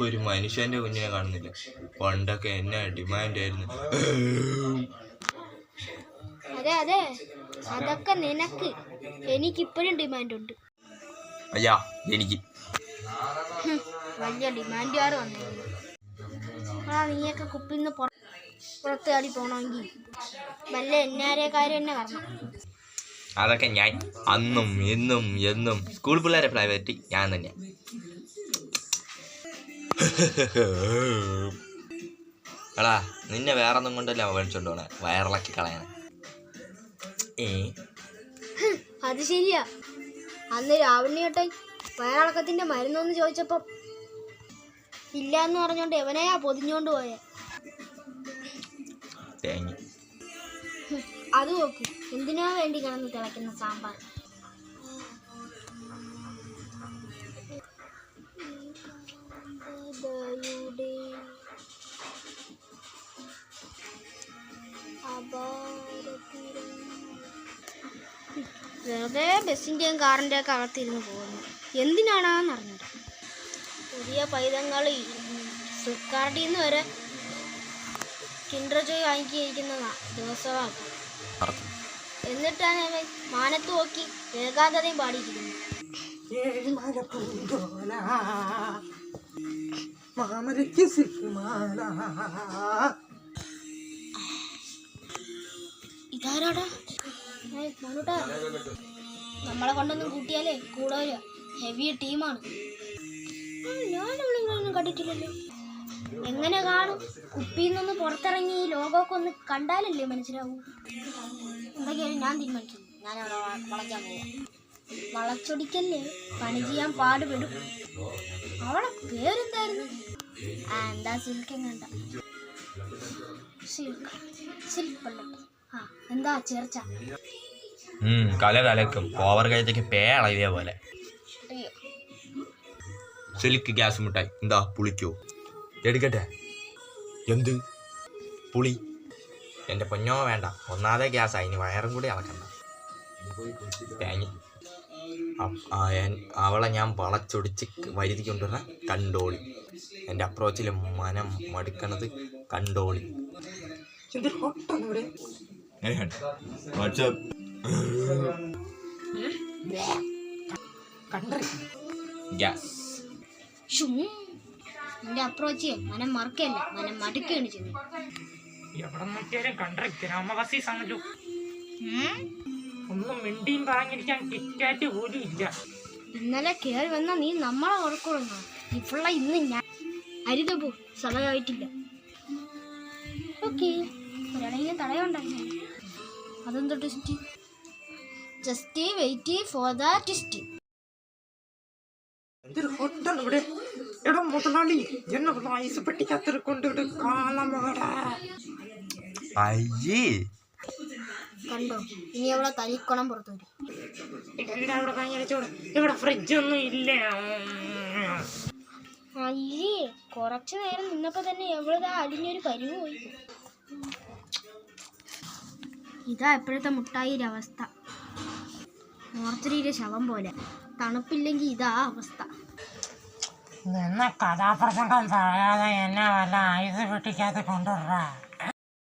ഒരു മനുഷ്യന്റെ കുഞ്ഞിനെ കാണുന്നില്ല. പണ്ടൊക്കെ എന്നെ ഡിമാൻഡ് ആയിരുന്നു. അതെ അതെ. അതൊക്കെ നിനക്ക്. എനിക്ക് ഇപ്പോഴും ഡിമാൻഡ് ഉണ്ട്. അയ്യാ എനിക്ക്. വലിയ ഡിമാൻഡുകാർ വന്നു ആ നീയൊക്കെ കുപ്പിന്ന് പുറ പുറത്ത് ചാടി പോകണമെങ്കിൽ വല്ല എന്നാരേക്കാരും എന്നെ വരണം അതൊക്കെ ഞാൻ അന്നും എന്നും എന്നും. സ്കൂൾ പിള്ളേരെ പ്രൈവറ്റ് ഞാൻ തന്നെ എടാ നിന്നെ വേറെ ഒന്നും കൊണ്ടല്ല മേടിച്ചോണ്ട് പോണേ? വയറിളക്കി കളയണേ അത് ശരിയാ. അന്ന് രാവിലെ കേട്ടോ വയറിളക്കത്തിന്റെ മരുന്നൊന്ന് ചോദിച്ചപ്പം ഇല്ല എന്ന് പറഞ്ഞോണ്ട് എവനെയാ പൊതിഞ്ഞോണ്ട് പോയെ? അത് നോക്കി. എന്തിനാ വേണ്ടി കിടന്ന് തിളയ്ക്കുന്ന സാമ്പാർ? വെറുതെ ബസ്സിന്റെയും കാറിന്റെയും ഒക്കെ അകത്തിരുന്ന് പോകുന്നു. എന്തിനാണെന്ന് അറിഞ്ഞത് പുതിയ പൈതങ്ങൾ ഫ്ലിപ്കാർട്ടിൽ നിന്ന് വരെ കിൻഡർ ജോയ് വാങ്ങിയിരിക്കുന്നതാ ദിവസമാണ് എന്നിട്ടാണ് മാനത്ത് നോക്കി ഏകാന്തതയും പാടിയിരിക്കുന്നത്. മാമരയ്ക്ക് ഇതാരാടാ? നമ്മളെ കൊണ്ടൊന്നും കൂട്ടിയാലേ കൂടുതൽ ഹെവി ടീമാണ് ഞാൻ കണ്ടിട്ടില്ലല്ലോ. എങ്ങനെ കാണും? കുപ്പിയിൽ നിന്നൊന്ന് പുറത്തിറങ്ങി ഈ ലോകമൊക്കെ ഒന്ന് കണ്ടാലല്ലേ മനസ്സിലാവൂ? എന്തൊക്കെയായാലും ഞാൻ തീരുമാനിക്കുന്നു ഞാൻ അവിടെ വളയ്ക്കാൻ പോവാം. വളച്ചൊടിക്കല്ലേ? പണി ചെയ്യാൻ പാടുപെടും. അവളെ പേരെന്തായിരുന്നു? ആ എന്താ സിൽക്ക് എങ്ങണ്ട? സിൽക്ക്. സിൽക്ക് പള്ളട്ട് ആ എന്താ ചേർച്ച? കല കലക്കും. ഓവർ കഴിച്ചൊക്കെ പേള പോലെ. സിൽക്ക് ഗ്യാസ് മിഠായി. എന്താ പുളിക്കോ? എടുക്കട്ടെ. എന്ത്? പുളി. എന്റെ പൊന്നോ വേണ്ട. ഒന്നാതെ ഗ്യാസ് അതിന് വയറും കൂടി അളക്കണ്ട. തേങ്ങ. അവളെ ഞാൻ വളച്ചൊടിച്ച് വരുതി കൊണ്ടുവരണ കണ്ടോളി. എന്റെ അപ്രോച്ചിൽ മനം മടുക്കണത് കണ്ടോളി. എന്തൊരു വാട്സാപ്പ് ഗ്യാസ് നിന്റെ അപ്രോച്ച് മനം മറക്കല്ല? മനം മടുക്കുകയാണ് ചെയ്യുന്നത്. എവിടെ നോക്കിയാലും കണ്ട ഗ്രാമവാസി ആണല്ലോ ഒന്നും മിണ്ടിയും പറഞ്ഞിരിക്കാൻ കിറ്റാറ്റ് പോലും ഇല്ല. ഇന്നലെ കേറി വന്ന നീ നമ്മളെ ഉറക്കുറങ്ങ ഇപ്പുള്ള ഇന്ന് ഞാൻ അരുത് പോ സമയമായിട്ടില്ല ഓക്കെ. ഒരാളെങ്കിലും തടയുണ്ടായിരുന്നു അതെന്തോ test just wait for the test എന്തൊരു ഹോട്ടാണ് ഇവിടെ? എടാ മുതലാളി എന്നെ ഇവിടെ ഐസ് പെട്ടിക്കകത്ത് കൊണ്ടിട്ട് കാലമാടാ അയ്യേ. കണ്ടോ? ഇനി അവളെ തലിക്കുളം പുറത്തു വരും. ഇവിടെ അവിടെ ഭയങ്കര ചൂട് ഇവിടെ ഫ്രിഡ്ജ് ഒന്നും ഇല്ല. അയ്യേ കുറച്ചു നേരം നിന്നപ്പോ തന്നെ എവിടെ അടിഞ്ഞൊരു കരിവ് പോയി. ഇതാ എപ്പോഴത്തെ മുട്ടായിയുടെ അവസ്ഥ. മോർച്ചറിയിലെ ശവം പോലെ. തണുപ്പില്ലെങ്കിൽ ഇതാ അവസ്ഥ. എന്നാ കഥാപ്രസംഗം പറയാതെ എന്നെ വല്ല ആയുധ പെട്ടിക്കകത്ത് കൊണ്ടുവരാ.